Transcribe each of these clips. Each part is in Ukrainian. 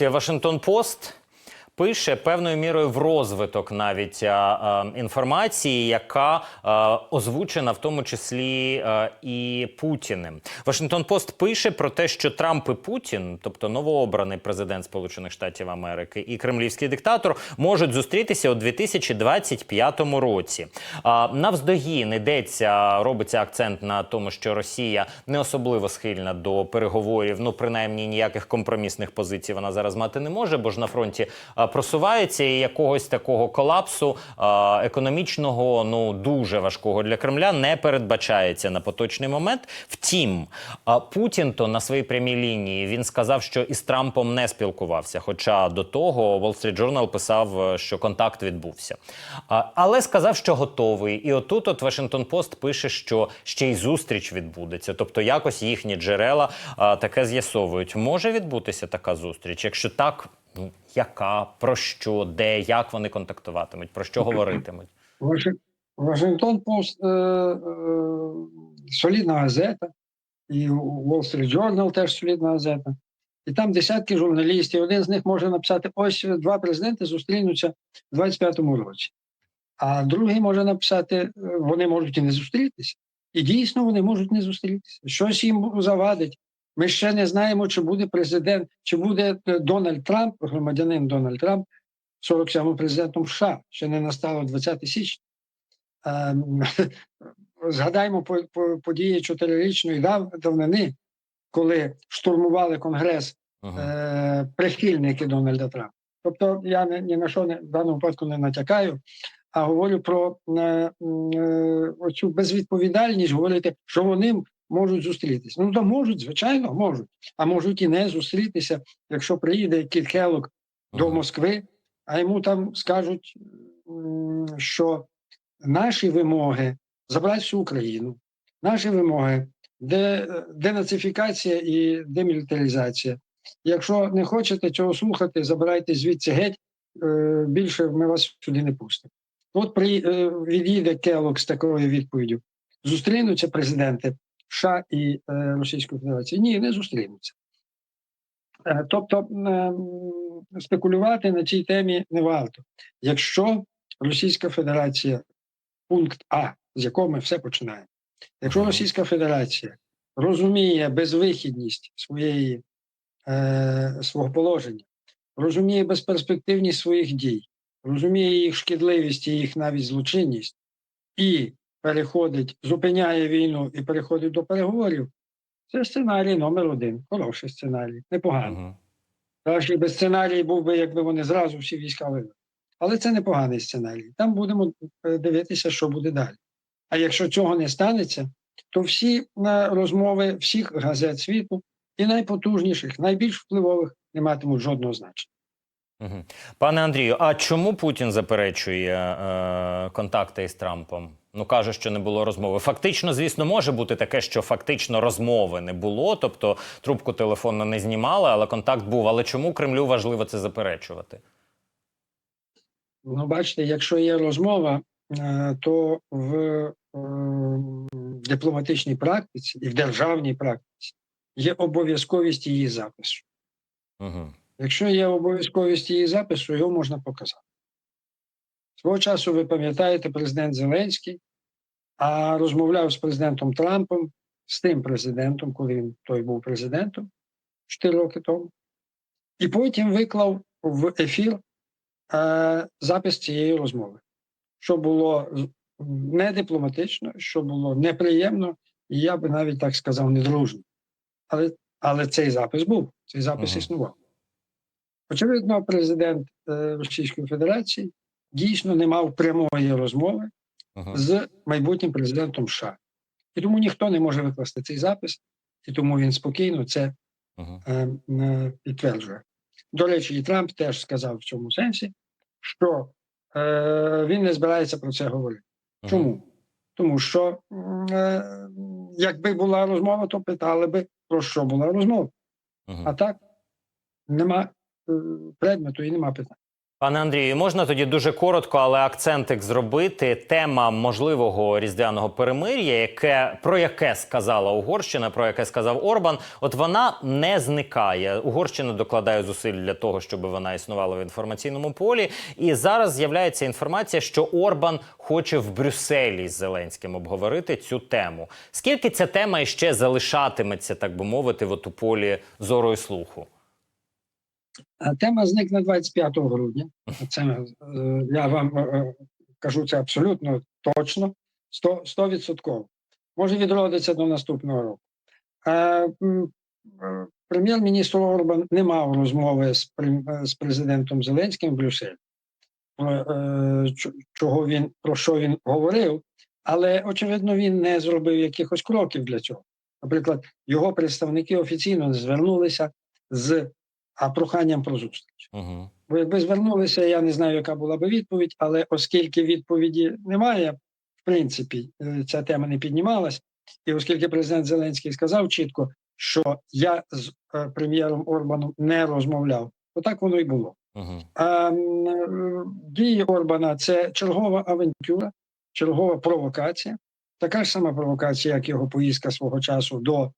ось Вашингтон Пост. Пише певною мірою в розвиток навіть а, а, інформації, яка а, озвучена в тому числі а, і Путіним. Вашингтон Пост пише про те, що Трамп і Путін, тобто новообраний президент Сполучених Штатів Америки і кремлівський диктатор, можуть зустрітися у 2025 році. А, навздогін йдеться, робиться акцент на тому, що Росія не особливо схильна до переговорів. Ну принаймні ніяких компромісних позицій вона зараз мати не може, бо ж на фронті просувається і якогось такого колапсу економічного, ну дуже важкого для Кремля не передбачається на поточний момент. Втім, Путін то на своїй прямій лінії він сказав, що із Трампом не спілкувався. Хоча до того Wall Street Journal писав, е, що контакт відбувся. Але сказав, що готовий. І отут, от Вашингтон Пост пише, що ще й зустріч відбудеться. Тобто, якось їхні джерела таке з'ясовують. Може відбутися така зустріч? Якщо так, яка, про що, де, як вони контактуватимуть, про що говоритимуть? Вашингтон Пост е, е, солідна газета, і Wall Street Journal теж солідна газета. І там десятки журналістів. Один з них може написати: ось два президенти зустрінуться в 25-му році. А другий може написати: е, вони можуть і не зустрітися. І дійсно вони можуть не зустрітися. Щось їм завадить. Ми ще не знаємо, чи буде президент, чи буде е, Дональд Трамп, громадянин Дональд Трамп, 47-м президентом США. Ще не настало 20 січня. Ем, по, події чотирирічної давнини, коли штурмували Конгрес Мгм. е, прихильники Дональда Трампа. Тобто я ні на що не, в даному випадку не натякаю, а говорю про е, оцю безвідповідальність, говорити, що вони можуть зустрітися. Ну то можуть, звичайно, можуть, а можуть і не зустрітися, якщо приїде Кіт Келлок до Москви, а йому там скажуть, що наші вимоги забрати всю Україну, наші вимоги де, денацифікація і демілітаризація. Якщо не хочете цього слухати, забирайте звідси геть, е, більше ми вас сюди не пустимо. От при, е, від'їде Келок з такою відповіддю. Зустрінуться президенти США і е, Російської Федерації? Ні, не зустрінуться. Е, Тобто спекулювати на цій темі не варто. Якщо Російська Федерація, пункт А, з якого ми все починаємо, якщо Російська Федерація розуміє безвихідність своєї, е, свого положення, розуміє безперспективність своїх дій, розуміє їх шкідливість і їх навіть злочинність, і переходить, зупиняє війну і переходить до переговорів, це сценарій номер один. Хороший сценарій, непоганий. Мгм. Кращий би сценарій був би, якби вони зразу всі війська вивели. Але це непоганий сценарій. Там будемо е, дивитися, що буде далі. А якщо цього не станеться, то всі е, розмови всіх газет світу і найпотужніших, найбільш впливових не матимуть жодного значення. Пане Андрію, а чому Путін заперечує е, контакти із Трампом? Ну каже, що не було розмови. Фактично, звісно, може бути таке, що фактично розмови не було, тобто трубку телефонну не знімали, але контакт був. Але чому Кремлю важливо це заперечувати? Ну, бачите, якщо є розмова, е, то в е, дипломатичній практиці і в державній практиці є обов'язковість її запису. Угу. Якщо є обов'язковість її запису, його можна показати. Свого часу, ви пам'ятаєте, президент Зеленський а розмовляв з президентом Трампом, з тим президентом, коли він той був президентом 4 роки тому, і потім виклав в ефір е, запис цієї розмови, що було не дипломатично, що було неприємно, і я би навіть так сказав, недружно. Але, але цей запис був, цей запис Мгм. існував. Очевидно, президент е, Російської Федерації дійсно не мав прямої розмови Угу. з майбутнім президентом США. І тому ніхто не може викласти цей запис, і тому він спокійно це Угу. е, е, підтверджує. До речі, і Трамп теж сказав в цьому сенсі, що е, він не збирається про це говорити. Чому? Тому що е, якби була розмова, то питали би, про що була розмова. Угу. А так нема е, предмету і нема питань. Пане Андрію, можна тоді дуже коротко, але акцентик зробити. Тема можливого різдвяного перемир'я, яке про яке сказала Угорщина, про яке сказав Орбан. От вона не зникає. Угорщина докладає зусиль для того, щоб вона існувала в інформаційному полі. І зараз з'являється інформація, що Орбан хоче в Брюсселі з Зеленським обговорити цю тему. Скільки ця тема іще залишатиметься, так би мовити, от у полі зору і слуху? Тема зникне 25 грудня. Це е, я вам е, е, кажу це абсолютно точно, 100%. 100%. Може відродиться до наступного року. Прем'єр-міністр Орбан не мав розмови з, президентом Зеленським в Брюсселі. Чого він про що він говорив, але очевидно він не зробив якихось кроків для цього. Наприклад, його представники офіційно звернулися з а проханням про зустріч. Угу. Бо якби звернулися, я не знаю, яка була би відповідь, але оскільки відповіді немає, в принципі, е, ця тема не піднімалась, і оскільки президент Зеленський сказав чітко, що я з е, прем'єром Орбаном не розмовляв, то так воно і було. Угу. А е, дії Орбана це чергова авантюра, чергова провокація. Така ж сама провокація, як його поїздка свого часу до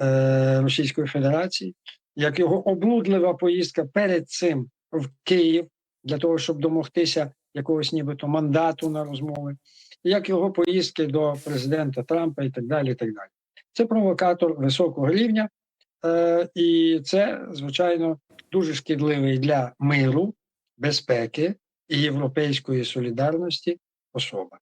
е, Російської Федерації, як його облудлива поїздка перед цим в Київ для того, щоб домогтися якогось нібито мандату на розмови, як його поїздки до президента Трампа і так далі. І так далі. Це провокатор високого рівня, е, і це, звичайно, дуже шкідливий для миру, безпеки і європейської солідарності особа.